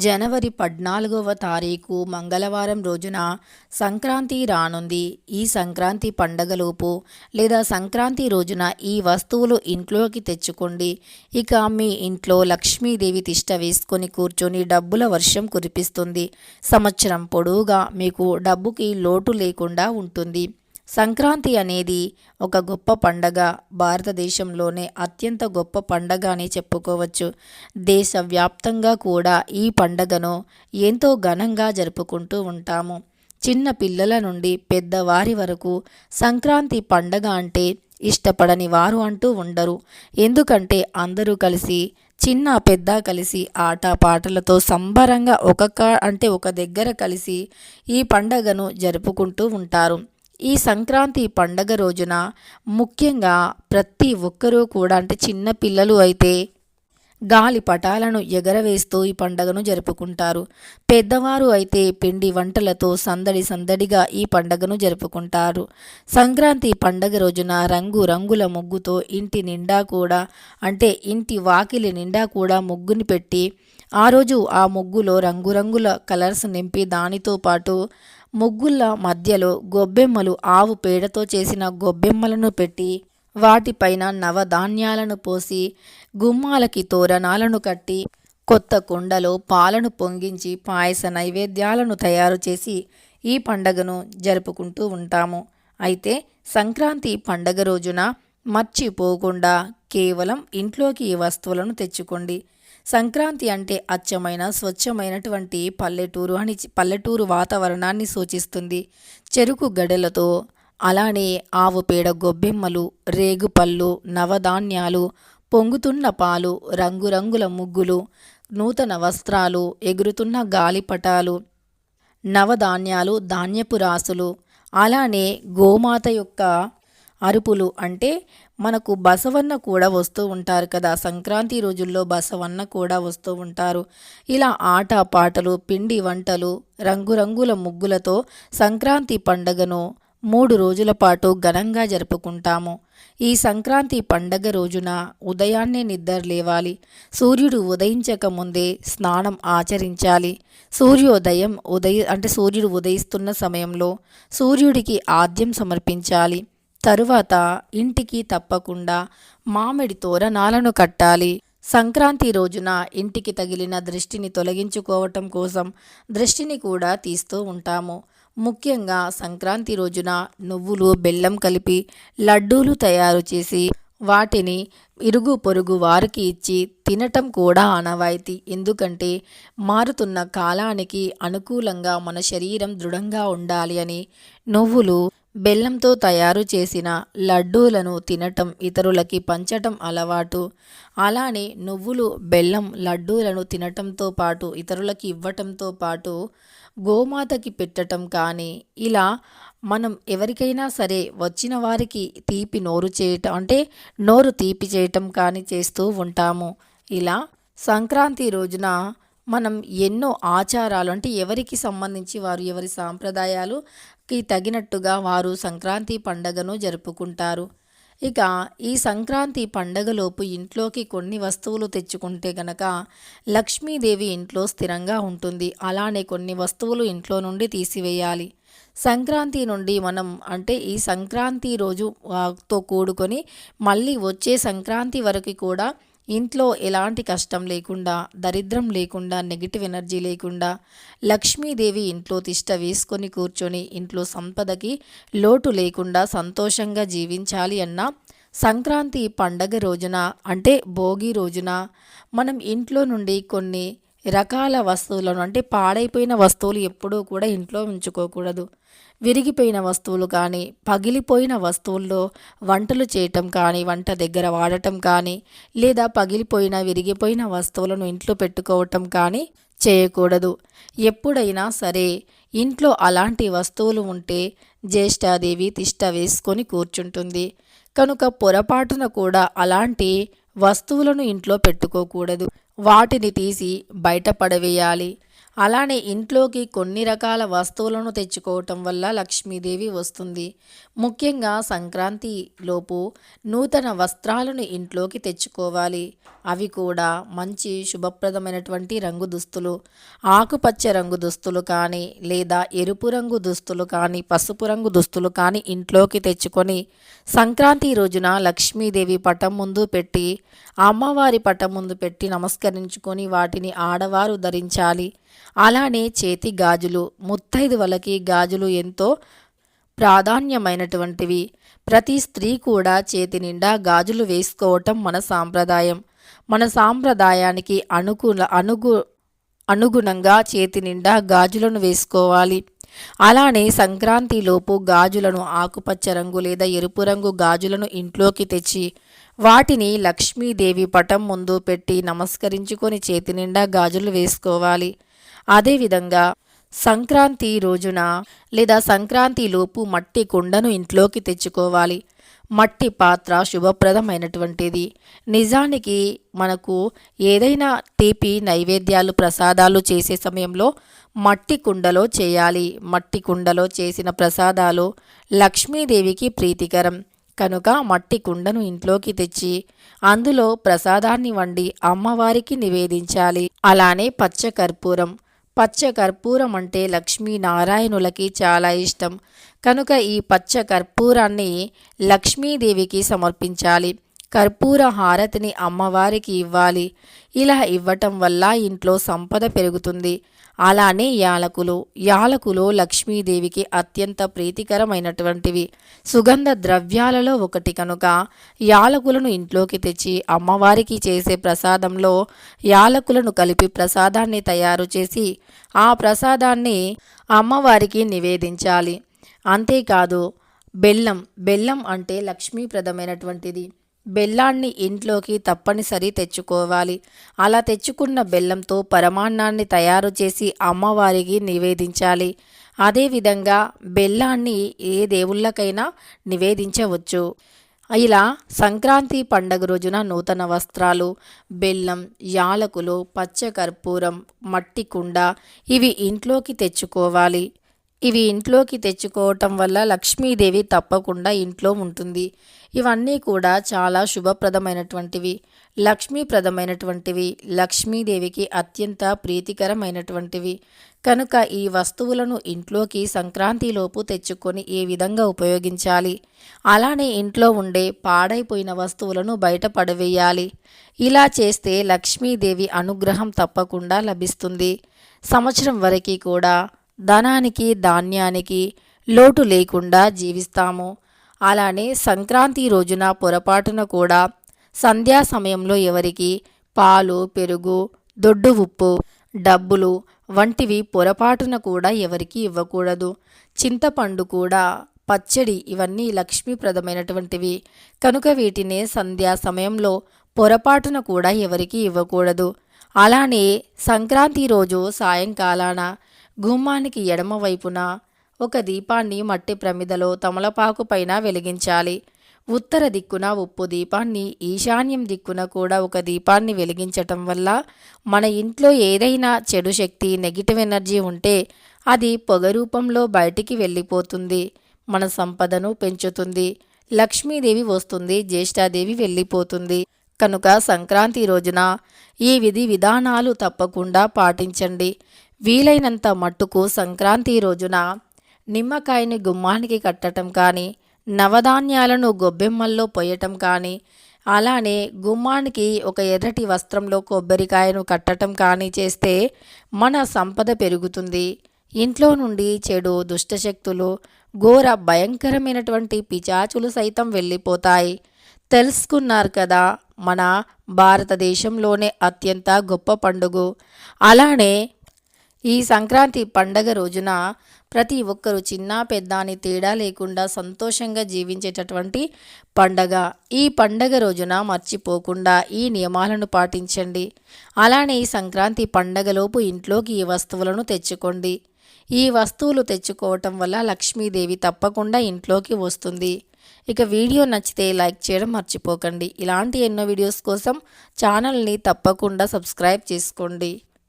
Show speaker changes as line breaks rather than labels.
జనవరి పద్నాలుగవ తారీఖు మంగళవారం రోజున సంక్రాంతి రానుంది. ఈ సంక్రాంతి పండగలోపు లేదా సంక్రాంతి రోజున ఈ వస్తువులు ఇంట్లోకి తెచ్చుకోండి. ఇక మీ ఇంట్లో లక్ష్మీదేవి తిష్ట వేసుకొని కూర్చొని డబ్బుల వర్షం కురిపిస్తుంది. సంవత్సరం పొడవుగా మీకు డబ్బుకి లోటు లేకుండా ఉంటుంది. సంక్రాంతి అనేది ఒక గొప్ప పండగ. భారతదేశంలోనే అత్యంత గొప్ప పండగ అని చెప్పుకోవచ్చు. దేశవ్యాప్తంగా కూడా ఈ పండగను ఎంతో ఘనంగా జరుపుకుంటూ ఉంటాము. చిన్న పిల్లల నుండి పెద్దవారి వరకు సంక్రాంతి పండగ అంటే ఇష్టపడని వారు అంటూ ఉండరు. ఎందుకంటే అందరూ కలిసి చిన్న పెద్ద కలిసి ఆట పాటలతో సంబరంగా ఒక అంటే ఒక దగ్గర కలిసి ఈ పండగను జరుపుకుంటూ ఉంటారు. ఈ సంక్రాంతి పండగ రోజున ముఖ్యంగా ప్రతి ఒక్కరూ కూడా అంటే చిన్న పిల్లలు అయితే గాలి పటాలను ఎగరవేస్తూ ఈ పండగను జరుపుకుంటారు. పెద్దవారు అయితే పిండి వంటలతో సందడి సందడిగా ఈ పండగను జరుపుకుంటారు. సంక్రాంతి పండగ రోజున రంగు రంగుల ముగ్గుతో ఇంటి నిండా కూడా అంటే ఇంటి వాకిలి నిండా కూడా ముగ్గుని పెట్టి ఆ రోజు ఆ ముగ్గులో రంగురంగుల కలర్స్ నింపి దానితో పాటు ముగ్గుల మధ్యలో గొబ్బెమ్మలు ఆవు పేడతో చేసిన గొబ్బెమ్మలను పెట్టి వాటిపైన నవధాన్యాలను పోసి గుమ్మాలకి తోరణాలను కట్టి కొత్త కుండలో పాలను పొంగించి పాయస నైవేద్యాలను తయారు చేసి ఈ పండగను జరుపుకుంటూ ఉంటాము. అయితే సంక్రాంతి పండగ రోజున మర్చిపోకుండా కేవలం ఇంట్లోకి ఈ వస్తువులను తెచ్చుకోండి. సంక్రాంతి అంటే అచ్చమైన స్వచ్ఛమైనటువంటి పల్లెటూరు అని పల్లెటూరు వాతావరణాన్ని సూచిస్తుంది. చెరుకు గడలతో అలానే ఆవు పేడ గొబ్బెమ్మలు రేగుపళ్ళు నవధాన్యాలు పొంగుతున్న పాలు రంగురంగుల ముగ్గులు నూతన వస్త్రాలు ఎగురుతున్న గాలిపటాలు నవధాన్యాలు ధాన్యపు రాసులు అలానే గోమాత యొక్క అరుపులు అంటే మనకు బసవన్న కూడా వస్తూ ఉంటారు కదా. సంక్రాంతి రోజుల్లో బసవన్న కూడా వస్తూ ఉంటారు. ఇలా ఆట పాటలు పిండి వంటలు రంగురంగుల ముగ్గులతో సంక్రాంతి పండగను మూడు రోజుల పాటు ఘనంగా జరుపుకుంటాము. ఈ సంక్రాంతి పండగ రోజున ఉదయాన్నే నిద్ర లేవాలి. సూర్యుడు ఉదయించక ముందే స్నానం ఆచరించాలి. సూర్యోదయం ఉదయ అంటే సూర్యుడు ఉదయిస్తున్న సమయంలో సూర్యుడికి ఆద్యం సమర్పించాలి. తరువాత ఇంటికి తప్పకుండా మామిడి తోరణాలను కట్టాలి. సంక్రాంతి రోజున ఇంటికి తగిలిన దృష్టిని తొలగించుకోవటం కోసం దృష్టిని కూడా తీస్తూ ఉంటాము. ముఖ్యంగా సంక్రాంతి రోజున నువ్వులు బెల్లం కలిపి లడ్డూలు తయారు చేసి వాటిని ఇరుగు పొరుగు వారికి ఇచ్చి తినటం కూడా ఆనవాయితీ. ఎందుకంటే మారుతున్న కాలానికి అనుకూలంగా మన శరీరం దృఢంగా ఉండాలి అని నువ్వులు బెల్లంతో తయారు చేసిన లడ్డూలను తినటం ఇతరులకి పంచటం అలవాటు. అలానే నువ్వులు బెల్లం లడ్డూలను తినటంతో పాటు ఇతరులకి ఇవ్వటంతో పాటు గోమాతకి పెట్టటం కానీ ఇలా మనం ఎవరికైనా సరే వచ్చిన వారికి తీపి నోరు చేయటం అంటే నోరు తీపి చేయటం కానీ చేస్తూ ఉంటాము. ఇలా సంక్రాంతి రోజున మనం ఎన్నో ఆచారాలు అంటే ఎవరికి సంబంధించి వారు ఎవరి సాంప్రదాయాలుకి తగినట్టుగా వారు సంక్రాంతి పండగను జరుపుకుంటారు. ఇక ఈ సంక్రాంతి పండగలోపు ఇంట్లోకి కొన్ని వస్తువులు తెచ్చుకుంటే గనక లక్ష్మీదేవి ఇంట్లో స్థిరంగా ఉంటుంది. అలానే కొన్ని వస్తువులు ఇంట్లో నుండి తీసివేయాలి. సంక్రాంతి నుండి మనం అంటే ఈ సంక్రాంతి రోజుతో కూడుకొని మళ్ళీ వచ్చే సంక్రాంతి వరకు కూడా ఇంట్లో ఎలాంటి కష్టం లేకుండా దరిద్రం లేకుండా నెగిటివ్ ఎనర్జీ లేకుండా లక్ష్మీదేవి ఇంట్లో తిష్ట వేసుకొని కూర్చొని ఇంట్లో సంపదకి లోటు లేకుండా సంతోషంగా జీవించాలి అన్న సంక్రాంతి పండగ రోజున అంటే భోగి రోజున మనం ఇంట్లో నుండి కొన్ని రకాల వస్తువులను అంటే పాడైపోయిన వస్తువులు ఎప్పుడూ కూడా ఇంట్లో ఉంచుకోకూడదు. విరిగిపోయిన వస్తువులు కానీ పగిలిపోయిన వస్తువుల్లో వంటలు చేయటం కానీ వంట దగ్గర వాడటం కానీ లేదా పగిలిపోయిన విరిగిపోయిన వస్తువులను ఇంట్లో పెట్టుకోవటం కానీ చేయకూడదు. ఎప్పుడైనా సరే ఇంట్లో అలాంటి వస్తువులు ఉంటే జ్యేష్ఠాదేవి తిష్ట వేసుకొని కూర్చుంటుంది. కనుక పొరపాటున కూడా అలాంటి వస్తువులను ఇంట్లో పెట్టుకోకూడదు. వాటిని తీసి బయట పడవేయాలి. అలానే ఇంట్లోకి కొన్ని రకాల వస్తువులను తెచ్చుకోవటం వల్ల లక్ష్మీదేవి వస్తుంది. ముఖ్యంగా సంక్రాంతి లోపు నూతన వస్త్రాలను ఇంట్లోకి తెచ్చుకోవాలి. అవి కూడా మంచి శుభప్రదమైనటువంటి రంగు దుస్తులు ఆకుపచ్చ రంగు దుస్తులు కానీ లేదా ఎరుపు రంగు దుస్తులు కానీ పసుపు రంగు దుస్తులు కానీ ఇంట్లోకి తెచ్చుకొని సంక్రాంతి రోజున లక్ష్మీదేవి పటం ముందు పెట్టి అమ్మవారి పటం ముందు పెట్టి నమస్కరించుకొని వాటిని ఆడవారు ధరించాలి. అలానే చేతి గాజులు ముత్తైదువలకి గాజులు ఎంతో ప్రాధాన్యమైనటువంటివి. ప్రతి స్త్రీ కూడా చేతి నిండా గాజులు వేసుకోవటం మన సాంప్రదాయం. మన సాంప్రదాయానికి అనుకూల అనుగు అనుగుణంగా చేతి నిండా గాజులను వేసుకోవాలి. అలానే సంక్రాంతిలోపు గాజులను ఆకుపచ్చ రంగు లేదా ఎరుపు రంగు గాజులను ఇంట్లోకి తెచ్చి వాటిని లక్ష్మీదేవి పటం ముందు పెట్టి నమస్కరించుకొని చేతి నిండా గాజులు వేసుకోవాలి. అదేవిధంగా సంక్రాంతి రోజున లేదా సంక్రాంతి లోపు మట్టి కుండను ఇంట్లోకి తెచ్చుకోవాలి. మట్టి పాత్ర శుభప్రదమైనటువంటిది. నిజానికి మనకు ఏదైనా తీపి నైవేద్యాలు ప్రసాదాలు చేసే సమయంలో మట్టి కుండలో చేయాలి. మట్టి కుండలో చేసిన ప్రసాదాలు లక్ష్మీదేవికి ప్రీతికరం. కనుక మట్టి కుండను ఇంట్లోకి తెచ్చి అందులో ప్రసాదాన్ని వండి అమ్మవారికి నివేదించాలి. అలానే పచ్చ కర్పూరం పచ్చ కర్పూరం అంటే లక్ష్మీనారాయణులకి చాలా ఇష్టం. కనుక ఈ పచ్చ కర్పూరాన్ని లక్ష్మీదేవికి సమర్పించాలి. కర్పూర హారతిని అమ్మవారికి ఇవ్వాలి. ఇలా ఇవ్వటం వల్ల ఇంట్లో సంపద పెరుగుతుంది. అలానే యాలకులు యాలకులు లక్ష్మీదేవికి అత్యంత ప్రీతికరమైనటువంటివి. సుగంధ ద్రవ్యాలలో ఒకటి కనుక యాలకులను ఇంట్లోకి తెచ్చి అమ్మవారికి చేసే ప్రసాదంలో యాలకులను కలిపి ప్రసాదాన్ని తయారు చేసి ఆ ప్రసాదాన్ని అమ్మవారికి నివేదించాలి. అంతేకాదు బెల్లం బెల్లం అంటే లక్ష్మీప్రదమైనటువంటిది. బెల్లాన్ని ఇంట్లోకి తప్పనిసరి తెచ్చుకోవాలి. అలా తెచ్చుకున్న బెల్లంతో పరమాన్నాన్ని తయారు చేసి అమ్మవారికి నివేదించాలి. అదేవిధంగా బెల్లాన్ని ఏ దేవుళ్ళకైనా నివేదించవచ్చు. ఇలా సంక్రాంతి పండగ రోజున నూతన వస్త్రాలు బెల్లం యాలకులు పచ్చకర్పూరం మట్టి కుండ ఇవి ఇంట్లోకి తెచ్చుకోవాలి. ఇవి ఇంట్లోకి తెచ్చుకోవటం వల్ల లక్ష్మీదేవి తప్పకుండా ఇంట్లో ఉంటుంది. ఇవన్నీ కూడా చాలా శుభప్రదమైనటువంటివి లక్ష్మీప్రదమైనటువంటివి లక్ష్మీదేవికి అత్యంత ప్రీతికరమైనటువంటివి. కనుక ఈ వస్తువులను ఇంట్లోకి సంక్రాంతిలోపు తెచ్చుకొని ఏ విధంగా ఉపయోగించాలి? అలానే ఇంట్లో ఉండే పాడైపోయిన వస్తువులను బయట పడవేయాలి. ఇలా చేస్తే లక్ష్మీదేవి అనుగ్రహం తప్పకుండా లభిస్తుంది. సంవత్సరం వరకు కూడా ధనానికి ధాన్యానికి లోటు లేకుండా జీవిస్తాము. అలానే సంక్రాంతి రోజున పొరపాటున కూడా సంధ్యా సమయంలో ఎవరికి పాలు పెరుగు దొడ్డు ఉప్పు డబ్బులు వంటివి పొరపాటున కూడా ఎవరికి ఇవ్వకూడదు. చింతపండు కూడా పచ్చడి ఇవన్నీ లక్ష్మీప్రదమైనటువంటివి. కనుక వీటిని సంధ్యా సమయంలో పొరపాటున కూడా ఎవరికి ఇవ్వకూడదు. అలానే సంక్రాంతి రోజు సాయంకాలాన గుమ్మానికి ఎడమవైపున ఒక దీపాన్ని మట్టి ప్రమిదలో తమలపాకు పైన వెలిగించాలి. ఉత్తర దిక్కున ఉప్పు దీపాన్ని ఈశాన్యం దిక్కున కూడా ఒక దీపాన్ని వెలిగించటం వల్ల మన ఇంట్లో ఏదైనా చెడు శక్తి నెగిటివ్ ఎనర్జీ ఉంటే అది పొగ రూపంలో బయటికి వెళ్ళిపోతుంది మన సంపదను పెంచుతుంది లక్ష్మీదేవి వస్తుంది జ్యేష్ఠాదేవి వెళ్ళిపోతుంది. కనుక సంక్రాంతి రోజున ఈ విధి విధానాలు తప్పకుండా పాటించండి. వీలైనంత మట్టుకు సంక్రాంతి రోజున నిమ్మకాయని గుమ్మానికి కట్టడం కానీ నవధాన్యాలను గొబ్బెమ్మల్లో పొయ్యటం కానీ అలానే గుమ్మానికి ఒక ఎర్రటి వస్త్రంలో కొబ్బరికాయను కట్టటం కానీ చేస్తే మన సంపద పెరుగుతుంది. ఇంట్లో నుండి చెడు దుష్టశక్తులు ఘోర భయంకరమైనటువంటి పిచాచులు సైతం వెళ్ళిపోతాయి. తెలుసుకున్నారు కదా మన భారతదేశంలోనే అత్యంత గొప్ప పండుగ. అలానే ఈ సంక్రాంతి పండగ రోజున ప్రతి ఒక్కరూ చిన్న పెద్ద అని తేడా లేకుండా సంతోషంగా జీవించేటటువంటి పండగ. ఈ పండగ రోజున మర్చిపోకుండా ఈ నియమాలను పాటించండి. అలానే ఈ సంక్రాంతి పండగలోపు ఇంట్లోకి ఈ వస్తువులను తెచ్చుకోండి. ఈ వస్తువులు తెచ్చుకోవటం వల్ల లక్ష్మీదేవి తప్పకుండా ఇంట్లోకి వస్తుంది. ఇక వీడియో నచ్చితే లైక్ చేయడం మర్చిపోకండి. ఇలాంటి ఎన్నో వీడియోస్ కోసం ఛానల్ని తప్పకుండా సబ్స్క్రైబ్ చేసుకోండి.